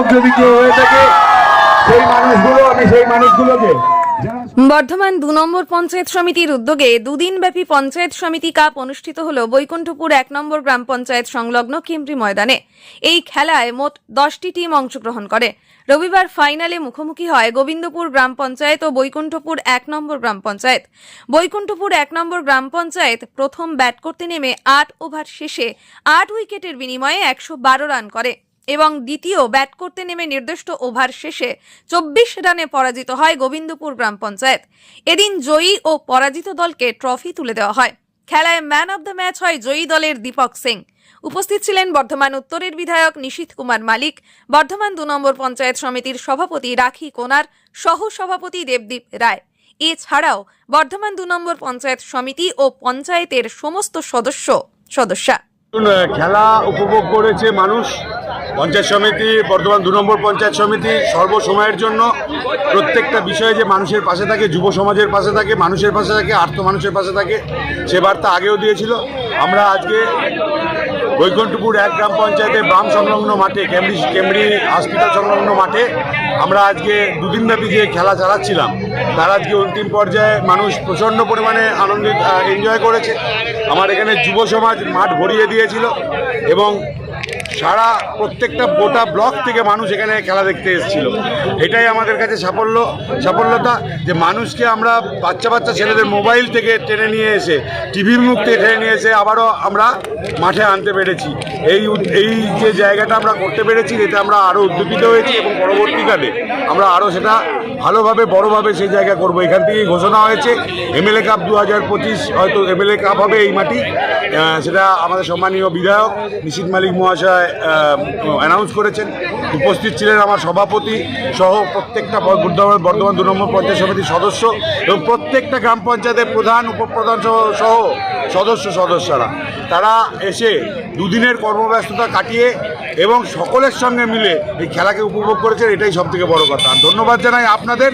হয়ে থাকে, সেই মানুষগুলো আমি সেই মানুষগুলোকে বর্ধমান দু নম্বর পঞ্চায়েত সমিতির উদ্যোগে দুদিনব্যাপী পঞ্চায়েত সমিতি কাপ অনুষ্ঠিত হল বৈকুণ্ঠপুর এক নম্বর গ্রাম পঞ্চায়েত সংলগ্ন কেমরি ময়দানে। এই খেলায় মোট দশটি টিম অংশগ্রহণ করে। রবিবার ফাইনালে মুখোমুখি হয় গোবিন্দপুর গ্রাম পঞ্চায়েত ও বৈকুণ্ঠপুর এক নম্বর গ্রাম পঞ্চায়েত। বৈকুণ্ঠপুর এক নম্বর গ্রাম পঞ্চায়েত প্রথম ব্যাট করতে নেমে আট ওভার শেষে আট উইকেটের বিনিময়ে একশো বারো রান করে। এবং দ্বিতীয় ব্যাট করতে নেমে নির্দিষ্ট ওভার শেষে চব্বিশ রানে পরাজিত হয় গোবিন্দপুর গ্রাম পঞ্চায়েত। এদিন জয়ী ও পরাজিত দলকে ট্রফি তুলে দেওয়া হয়। খেলায় ম্যান অব দ্য ম্যাচ হয় জয়ী দলের দীপক সিং। উপস্থিত ছিলেন বর্ধমান উত্তরের বিধায়ক নিশীথ কুমার মালিক, বর্ধমান দু নম্বর পঞ্চায়েত সমিতির সভাপতি রাখি কোনার সহ সভাপতি দেবদীপ রায়। এছাড়াও বর্ধমান দু নম্বর পঞ্চায়েত সমিতি ও পঞ্চায়েতের সমস্ত সদস্য সদস্যা। খেলা উপভোগ করেছে মানুষ। পঞ্চায়েত সমিতি বর্তমান দু নম্বর পঞ্চায়েত সমিতি সর্বসময়ের জন্য প্রত্যেকটা বিষয়ে যে মানুষের পাশে থাকে, যুব সমাজের পাশে থাকে, মানুষের পাশে থাকে, আর্থ মানুষের পাশে থাকে, সে বার্তা আগেও দিয়েছিল। আমরা আজকে বৈকুণ্ঠপুর এক গ্রাম পঞ্চায়েতের বাম সংলগ্ন মাঠে কেমব্রি কেমব্রি হসপিটাল সংলগ্ন মাঠে আমরা আজকে দুদিনব্যাপী যে খেলা চালাচ্ছিলাম, তার আজকে অন্তিম পর্যায়ে মানুষ প্রচণ্ড পরিমাণে আনন্দিত এনজয় করেছে। আমার এখানে যুব সমাজ মাঠ ভরিয়ে দিয়েছিল এবং সারা প্রত্যেকটা গোটা ব্লক থেকে মানুষ এখানে খেলা দেখতে এসেছিল। এটাই আমাদের কাছে সাফল্য, সাফল্যতা যে মানুষকে আমরা বাচ্চা বাচ্চা ছেলেদের মোবাইল থেকে টেনে নিয়ে এসে টিভির মুখ থেকে টেনে নিয়ে এসে আবারও আমরা মাঠে আনতে পেরেছি। এই এই যে জায়গাটা আমরা করতে পেরেছি, এতে আমরা আরও উদ্যোগিত হয়েছি এবং পরবর্তীকালে আমরা আরও সেটা ভালোভাবে, বড়োভাবে সেই জায়গা করব। এখান থেকেই ঘোষণা হয়েছে, এমএলএ কাপ দু হাজার পঁচিশ হয়তো এমএলএ কাপ হবে এই মাটি সেটা আমাদের সম্মানীয় বিধায়ক নিশীত মালিক মহাশয় অ্যানাউন্স করেছেন। উপস্থিত ছিলেন আমার সভাপতি সহ প্রত্যেকটা বর্ধমান দু নম্বর পঞ্চায়েত সমিতির সদস্য এবং প্রত্যেকটা গ্রাম পঞ্চায়েতের প্রধান, উপপ্রধান সহ সহ সদস্য সদস্যরা। তারা এসে দুদিনের কর্মব্যস্ততা কাটিয়ে এবং সকলের সঙ্গে মিলে এই খেলাকে উপভোগ করেছেন, এটাই সব থেকে বড় কথা। ধন্যবাদ জানাই আপনাদের,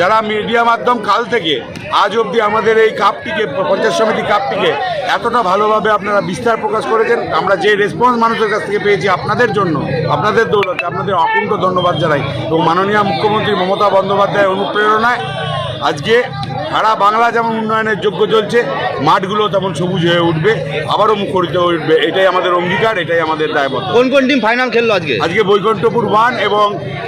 যারা মিডিয়া মাধ্যম কাল থেকে, আজ অবধি আমাদের এই কাপটিকে, পঞ্চায়েত সমিতি কাপটিকে এতটা ভালোভাবে আপনারা বিস্তার প্রকাশ করেছেন, আমরা যে রেসপন্স মানুষের কাছ থেকে পেয়েছি আপনাদের জন্য, আপনাদের দৌলতে আপনাদের অকুণ্ঠ ধন্যবাদ জানাই। এবং মাননীয় মুখ্যমন্ত্রী মমতা বন্দ্যোপাধ্যায়ের অনুপ্রেরণায় আজকে সারা বাংলা যেমন উন্নয়নের যোগ্য চলছে মাঠগুলো তেমন সবুজ হয়ে উঠবে আবারও মুখরিত হয়ে উঠবে এটাই আমাদের অঙ্গীকার এটাই আমাদের দায়বদ্ধ। কোন কোন টিম ফাইনাল খেললো আজকে? আজকে বৈকুণ্ঠপুর ওয়ান এবং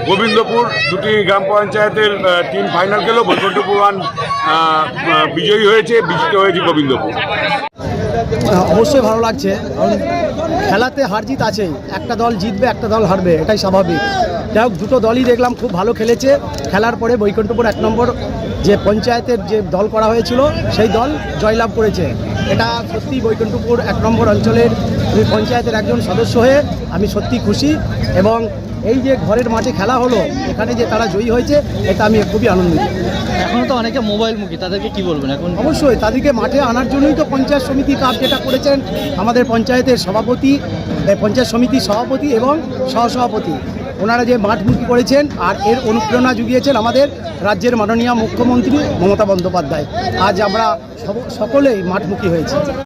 গোবিন্দপুর দুটি গ্রাম পঞ্চায়েতের টিম ফাইনাল খেলো। বৈকুণ্ঠপুর ওয়ান বিজয়ী হয়েছে বিজিত হয়েছে গোবিন্দপুর। অবশ্যই ভালো লাগছে। কারণ খেলাতে হার জিত আছেই। একটা দল জিতবে, একটা দল হারবে, এটাই স্বাভাবিক। যাই হোক, দুটো দলই দেখলাম খুব ভালো খেলেছে। খেলার পরে বৈকুণ্ঠপুর এক নম্বর যে পঞ্চায়েতের যে দল করা হয়েছিল, সেই দল জয়লাভ করেছে। এটা সত্যি বৈকুণ্ঠপুর এক নম্বর অঞ্চলের পঞ্চায়েতের একজন সদস্য হয়ে আমি সত্যি খুশি এবং এই যে ঘরের মাঠে খেলা হলো, এখানে যে তারা জয়ী হয়েছে, এটা আমি খুবই আনন্দিত। এখনও তো অনেকে মোবাইল মুখী তাদেরকে কি বলবেন এখন? অবশ্যই, তাদেরকে মাঠে আনার জন্যই তো পঞ্চায়েত সমিতি কাজ যেটা করেছেন, আমাদের পঞ্চায়েতের সভাপতি পঞ্চায়েত সমিতির সভাপতি এবং সহসভাপতি। ওনারা যে মাঠমুখী করেছেন আর এর অনুপ্রেরণা জুগিয়েছেন আমাদের রাজ্যের মাননীয় মুখ্যমন্ত্রী মমতা বন্দ্যোপাধ্যায়। আজ আমরা সকলেই মাঠমুখী হয়েছি।